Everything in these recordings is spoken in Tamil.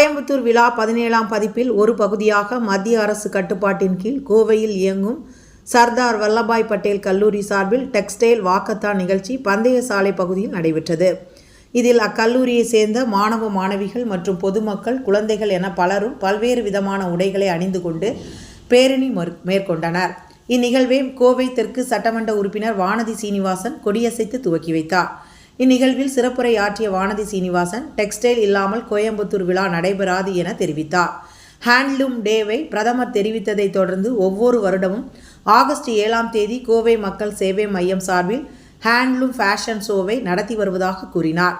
கோயம்புத்தூர் விழா பதினேழாம் பதிப்பில் ஒரு பகுதியாக மத்திய அரசு கட்டுப்பாட்டின் கீழ் கோவையில் இயங்கும் சர்தார் வல்லபாய் பட்டேல் கல்லூரி சார்பில் டெக்ஸ்டைல் வாக்கத்தான் நிகழ்ச்சி பந்தய சாலை பகுதியில் நடைபெற்றது. இதில் அக்கல்லூரியை சேர்ந்த மாணவ மாணவிகள் மற்றும் பொதுமக்கள் குழந்தைகள் என பலரும் பல்வேறு விதமான உடைகளை அணிந்து கொண்டு பேரணி மேற்கொண்டனர். இந்நிகழ்வை கோவை தெற்கு சட்டமன்ற உறுப்பினர் வானதி சீனிவாசன் கொடியசைத்து துவக்கி வைத்தார். இந்நிகழ்வில் சிறப்புரை ஆற்றிய வானதி சீனிவாசன் டெக்ஸ்டைல் இல்லாமல் கோயம்புத்தூர் விழா நடைபெறாது என தெரிவித்தார். ஹேண்ட்லூம் டேவை பிரதமர் தெரிவித்ததை தொடர்ந்து ஒவ்வொரு வருடமும் ஆகஸ்ட் ஏழாம் தேதி கோவை மக்கள் சேவை மையம் சார்பில் ஹேண்ட்லூம் ஃபேஷன் ஷோவை நடத்தி வருவதாக கூறினார்.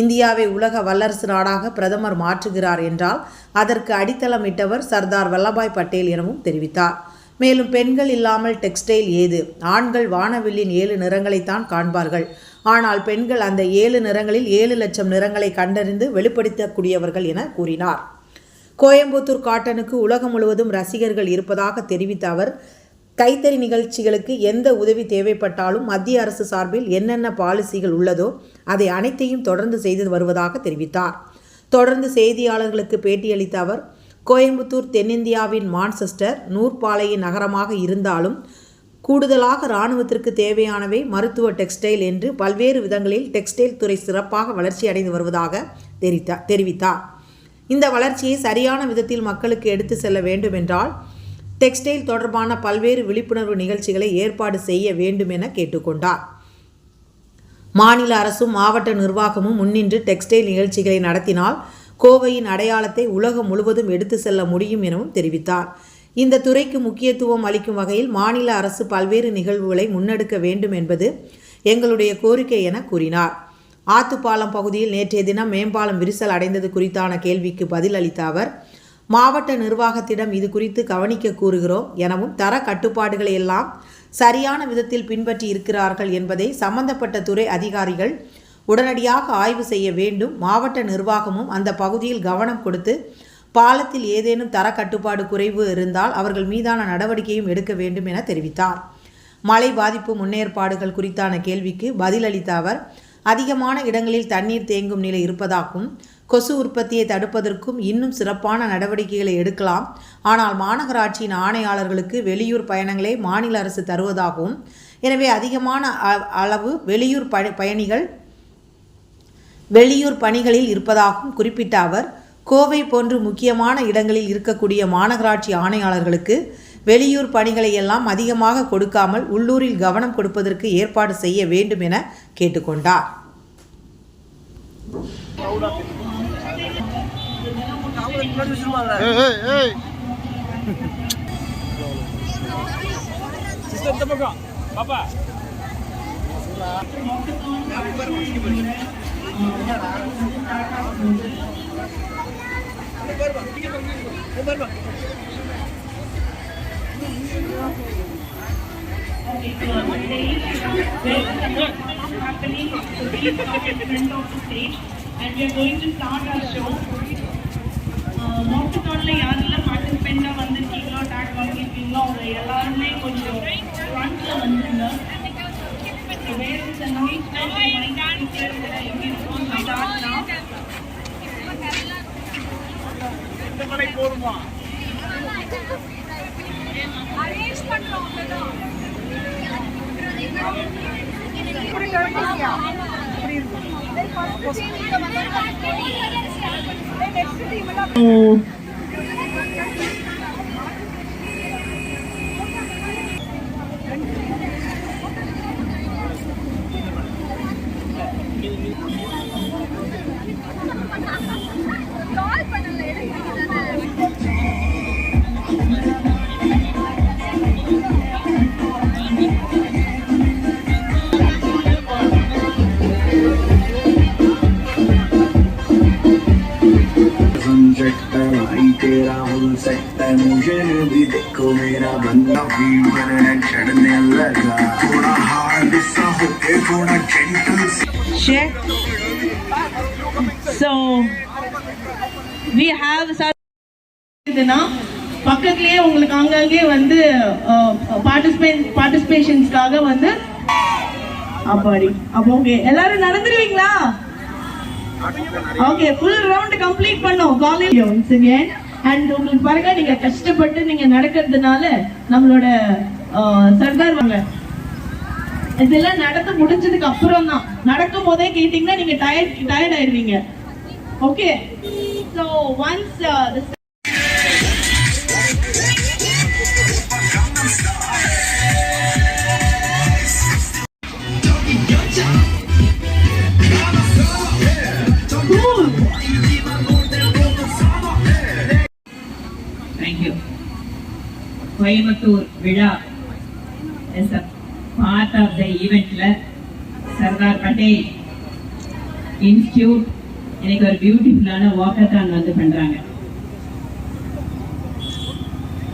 இந்தியாவை உலக வல்லரசு நாடாக பிரதமர் மாற்றுகிறார் என்றால் அதற்கு அடித்தளமிட்டவர் சர்தார் வல்லபாய் பட்டேல் எனவும் தெரிவித்தார். மேலும் பெண்கள் இல்லாமல் டெக்ஸ்டைல் ஏது? ஆண்கள் வானவில்லின் ஏழு நிறங்களைத்தான் காண்பார்கள். ஆனால் பெண்கள் அந்த ஏழு நிறங்களில் ஏழு லட்சம் நிறங்களை கண்டறிந்து வெளிப்படுத்தக்கூடியவர்கள் என கூறினார். கோயம்புத்தூர் காட்டனுக்கு உலகம் முழுவதும் ரசிகர்கள் இருப்பதாக தெரிவித்த அவர் கைத்தறி நிகழ்ச்சிகளுக்கு எந்த உதவி தேவைப்பட்டாலும் மத்திய அரசு சார்பில் என்னென்ன பாலிசிகள் உள்ளதோ அதை அனைத்தையும் தொடர்ந்து செய்து வருவதாக தெரிவித்தார். தொடர்ந்து செய்தியாளர்களுக்கு பேட்டியளித்த அவர் கோயம்புத்தூர் தென்னிந்தியாவின் மான்செஸ்டர் நூற்பாலையின் நகரமாக இருந்தாலும் கூடுதலாக இராணுவத்திற்கு தேவையானவை மருத்துவ டெக்ஸ்டைல் என்று பல்வேறு விதங்களில் டெக்ஸ்டைல் துறை சிறப்பாக வளர்ச்சி அடைந்து வருவதாக தெரிவித்தார் தெரிவித்தார். இந்த வளர்ச்சியை சரியான விதத்தில் மக்களுக்கு எடுத்து செல்ல வேண்டுமென்றால் டெக்ஸ்டைல் தொடர்பான பல்வேறு விழிப்புணர்வு நிகழ்ச்சிகளை ஏற்பாடு செய்ய வேண்டும் என கேட்டுக்கொண்டார். மாநில அரசும் மாவட்ட நிர்வாகமும் முன்னின்று டெக்ஸ்டைல் நிகழ்ச்சிகளை நடத்தினால் கோவையின் அடையாளத்தை உலகம் முழுவதும் எடுத்து செல்ல முடியும் எனவும் தெரிவித்தார். இந்த துறைக்கு முக்கியத்துவம் அளிக்கும் வகையில் மாநில அரசு பல்வேறு நிகழ்வுகளை முன்னெடுக்க வேண்டும் என்பது எங்களுடைய கோரிக்கை என கூறினார். ஆத்துப்பாலம் பகுதியில் நேற்றைய தினம் மேம்பாலம் விரிசல் அடைந்தது குறித்தான கேள்விக்கு பதில் அளித்த அவர் மாவட்ட நிர்வாகத்திடம் இது குறித்து கவனிக்க கூறுகிறோம் எனவும் தர கட்டுப்பாடுகளை எல்லாம் சரியான விதத்தில் பின்பற்றி இருக்கிறார்கள் என்பதை சம்பந்தப்பட்ட துறை அதிகாரிகள் உடனடியாக ஆய்வு செய்ய வேண்டும். மாவட்ட நிர்வாகமும் அந்த பகுதியில் கவனம் கொடுத்து பாலத்தில் ஏதேனும் தர கட்டுப்பாடு குறைவு இருந்தால் அவர்கள் மீதான நடவடிக்கையும் எடுக்க வேண்டும் என தெரிவித்தார். மழை பாதிப்பு முன்னேற்பாடுகள் குறித்தான கேள்விக்கு பதிலளித்த அவர் அதிகமான இடங்களில் தண்ணீர் தேங்கும் நிலை இருப்பதாகவும் கொசு உற்பத்தியை தடுப்பதற்கும் இன்னும் சிறப்பான நடவடிக்கைகளை எடுக்கலாம். ஆனால் மாநகராட்சியின் ஆணையாளர்களுக்கு வெளியூர் பயணங்களை மாநில அரசு தருவதாகவும் எனவே அதிகமான அ- அளவு வெளியூர் ப பயணிகள் வெளியூர் பணிகளில் இருப்பதாகவும் குறிப்பிட்ட அவர் கோவை போன்று முக்கியமான இடங்களில் இருக்கக்கூடிய மாநகராட்சி ஆணையாளர்களுக்கு வெளியூர் பணிகளை எல்லாம் அதிகமாக கொடுக்காமல் உள்ளூரில் கவனம் கொடுப்பதற்கு ஏற்பாடு செய்ய வேண்டும் என கேட்டுக்கொண்டார். பாப்பா. happening to be in front of the stage and we are going to start our show. மோட்டத்தோடல யாரெல்லாம் பார்ட்டிசிபெண்டாக வந்திருக்கீங்களோ டேக் வாங்கியிருக்கீங்களோ அவங்க எல்லாருமே கொஞ்சம் ஃப்ரண்ட்ல வந்துருங்க வேர் இஸ் த நைட் எப்படி இருக்கும் കാവും സട്ടമുഴനു വിതക്കുമേന വന്ന വീടന ക്ഷണനല്ല കൂട we have இதுனா பக்கத்துலேயே உங்களுக்கு அங்கங்கே வந்து பார்ட்டிசிபேஷன்ஸ்க்காக வந்து அப்பாடி. அப்போ ஓகே எல்லாரும் நடந்துருவீங்களா? ஓகே ஃபுல் ரவுண்ட் கம்ப்ளீட் பண்ணோம். காலேஜ் ஒன்ஸ் அகேன் அண்ட் உங்களுக்கு பாருங்க நீங்க கஷ்டப்பட்டு நீங்க நடக்கிறதுனால நம்மளோட சர்தார் வாங்க. இதெல்லாம் நடந்து முடிஞ்சதுக்கு அப்புறம் தான் நடக்கும் போதே கேட்டீங்கன்னா நீங்க டயர்ட் டயர்ட் ஆயிடுவீங்க okay so once Coimbatore Vizha is a part of the eventல சர்தார் பட்டேல் இன்ஸ்டியூட் எனக்கு ஒரு பியூட்டிஃபுல்லான வாக்கத்தான் வந்து பண்றாங்க.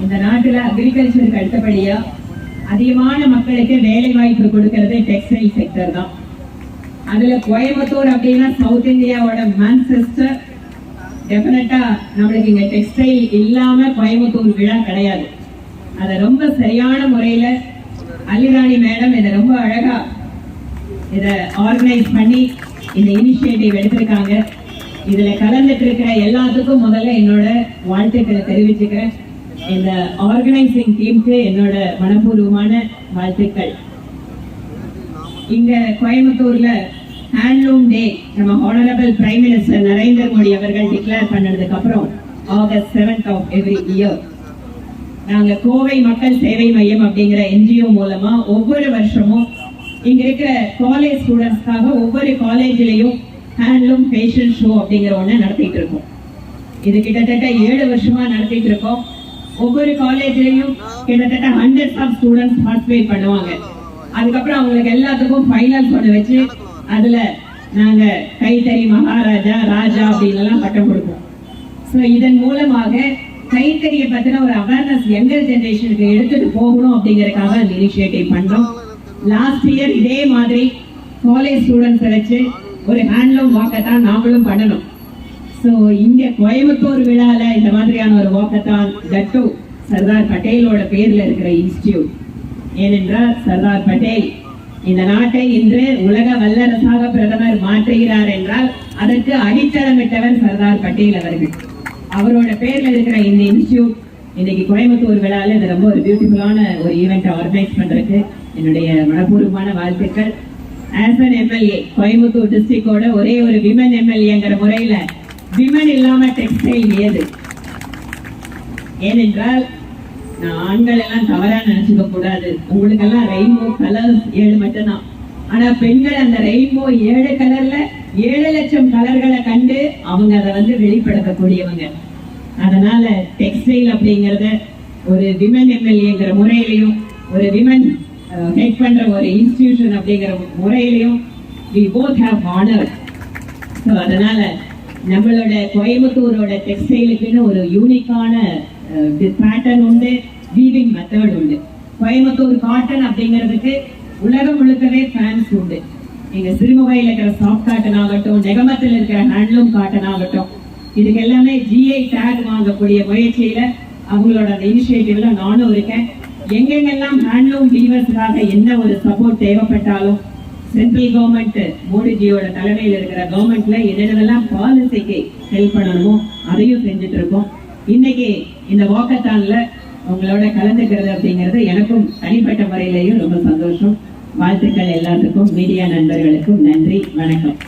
இந்த நாட்டுல அக்ரிகல்ச்சருக்கு அடுத்தபடியா அதிகமான மக்களுக்கு வேலை வாய்ப்பு கொடுக்கறது டெக்ஸ்டைல் செக்டர் தான். அதுல கோயம்புத்தூர் அப்படின்னா சவுத் இந்தியாவோட மான்செஸ்டர் டெஃபினட்டா நம்மளுக்கு இங்க டெக்ஸ்டைல் இல்லாம கோயம்புத்தூர் விழா கிடையாது. அதை ரொம்ப சரியான முறையில அல்லிராணி மேடம் இதை ரொம்ப அழகா இதை ஆர்கனைஸ் பண்ணி இந்த இனிஷியேட்டிவ் எடுத்திருக்காங்க. இதுல கலந்துட்டு இருக்கிற எல்லாத்துக்கும் முதல்ல என்னோட வாழ்த்துக்களை தெரிவிச்சுக்கிறேன். இந்த ஆர்கனைசிங் டீமுக்கு என்னோட மனப்பூர்வமான வாழ்த்துக்கள். இங்க கோயம்புத்தூர்ல ஹேண்ட்லூம் டே நம்ம honourable prime minister Narendra Modi அவர்கள் டிக்ளேர் பண்ணதுக்கு அப்புறம் August seventh of every year நாங்க கோவை மக்கள் சேவை மையம் அப்படிங்கிற என்ஜிஓ மூலமா ஒவ்வொரு வருஷமும் இங்க இருக்கிற காலேஜ் ஸ்டூடெண்ட்ஸ்க்காக ஒவ்வொரு காலேஜ்லயும் ஹேண்ட்லூம் ஃபேஷன் ஷோ அப்படிங்கிற ஒண்ணு நடத்திட்டு இருக்கோம். இது கிட்டத்தட்ட ஏழு வருஷமா நடத்திட்டு இருக்கோம். ஒவ்வொரு காலேஜ்லயும் கிட்டத்தட்ட ஹண்ட்ரட் ஆஃப் ஸ்டூடெண்ட்ஸ் பார்ட்டிசிபேட் பண்ணுவாங்க. அதுக்கப்புறம் அவங்களுக்கு எல்லாத்துக்கும் ஃபைனல் பண்ண வச்சு அதுல நாங்க கைத்தறி மகாராஜா ராஜா அப்படின்னு எல்லாம் பட்டம் கொடுப்போம். ஸோ இதன் மூலமாக கைத்தறியை பத்தின ஒரு அவேர்னஸ் யங்கர் ஜெனரேஷனுக்கு எடுத்துட்டு போகணும் அப்படிங்கறதுக்காக அந்த இனிஷியேட்டிவ் பண்றோம். லாஸ்ட் இயர் இதே மாதிரி காலேஜ் ஸ்டூடெண்ட்ஸை வச்சு ஒரு ஹேண்ட்லூம் வாக்கத்தான் நாமளும் பண்ணணும். ஸோ இங்கே கோயம்புத்தூர் விழால இந்த மாதிரியான ஒரு வாக்கத்தான் தட்டு சர்தார் பட்டேலோட பேர்ல இருக்கிற இன்ஸ்டியூட் ஏனென்றால் சர்தார் பட்டேல் இந்த நாட்டை இன்று உலக வல்லரசாக பிரதமர் மாற்றுகிறார் என்றால் அதற்கு அடித்தளமிட்டவர் சர்தார் பட்டேல் அவர்கள். அவரோட பேர்ல இருக்கிற இந்த இன்ஸ்டியூட் இன்னைக்கு கோயம்புத்தூர் விழால இது ரொம்ப ஒரு பியூட்டிஃபுல்லான ஒரு ஈவெண்ட் ஆர்கனைஸ் பண்றதுக்கு என்னுடைய மனப்பூர்வமான வாழ்த்துக்கள். ஆஸ் அன் எம்எல்ஏ கோயம்புத்தூர் டிஸ்ட்ரிக்டோட ஒரே ஒரு விமன் எம்எல்ஏங்கிற முறையில விமன் இல்லாம டெக்ஸ்டைல் ஏது? ஏனென்றால் நான் ஆண்கள் எல்லாம் தவறா நினைச்சுக்க கூடாது. உங்களுக்கெல்லாம் ரெயின்போ கலர்ஸ் ஏழு மட்டும்தான். ஆனா பெண்கள் அந்த ரெயின்போ ஏழு கலர்ல ஏழு லட்சம் கலர்களை கண்டு அவங்க அதை வந்து வெளிப்படுத்தக்கூடியவங்க. அதனால டெக்ஸ்டைல் அப்படிங்கறத ஒரு விமன் எம்எல்ஏங்கிற முறையிலையும் ஒரு விமன் ஹெட் பண்ற ஒரு இன்ஸ்டிடியூஷன் அப்படிங்கிற முறையிலையும் we both have honour so அதனால நம்மளோட கோயம்புத்தூரோட டெக்ஸ்டைலுக்குன்னு ஒரு யூனிக்கான பேட்டர்ன் உண்டு வீவிங் மெத்தட் உண்டு. கோயம்புத்தூர் காட்டன் அப்படிங்கிறதுக்கு உலகம் முழுக்கவே ஃபேன்ஸ் உண்டு. எங்க சிறுமுகையில் இருக்கிற சாஃப்ட் காட்டன் ஆகட்டும் நெகமத்தில் இருக்கிற ஹேண்ட்லூம் காட்டன் ஆகட்டும் இதுக்கு எல்லாமே ஜிஐ டேக் வாங்கக்கூடிய முயற்சியில அவங்களோட அந்த இனிஷியேட்டிவ்ல நானும் இருக்கேன். எங்கெங்கெல்லாம் ஹேண்ட்லூம் வீவர்ஸ்க்காக என்ன ஒரு சப்போர்ட் தேவைப்பட்டாலும் சென்ட்ரல் கவர்மெண்ட் மோடிஜியோட தலைமையில் இருக்கிற கவர்மெண்ட்ல என்னென்னலாம் பாலிசிக்கு ஹெல்ப் பண்ணணுமோ அதையும் செஞ்சுட்டு இருக்கோம். இன்னைக்கு இந்த வாக்கத்தான்ல உங்களோட கலந்துக்கிறது அப்படிங்கிறது எனக்கும் தனிப்பட்ட முறையிலேயும் ரொம்ப சந்தோஷம். வாழ்த்துக்கள் எல்லாத்துக்கும் மீடியா நண்பர்களுக்கும் நன்றி வணக்கம்.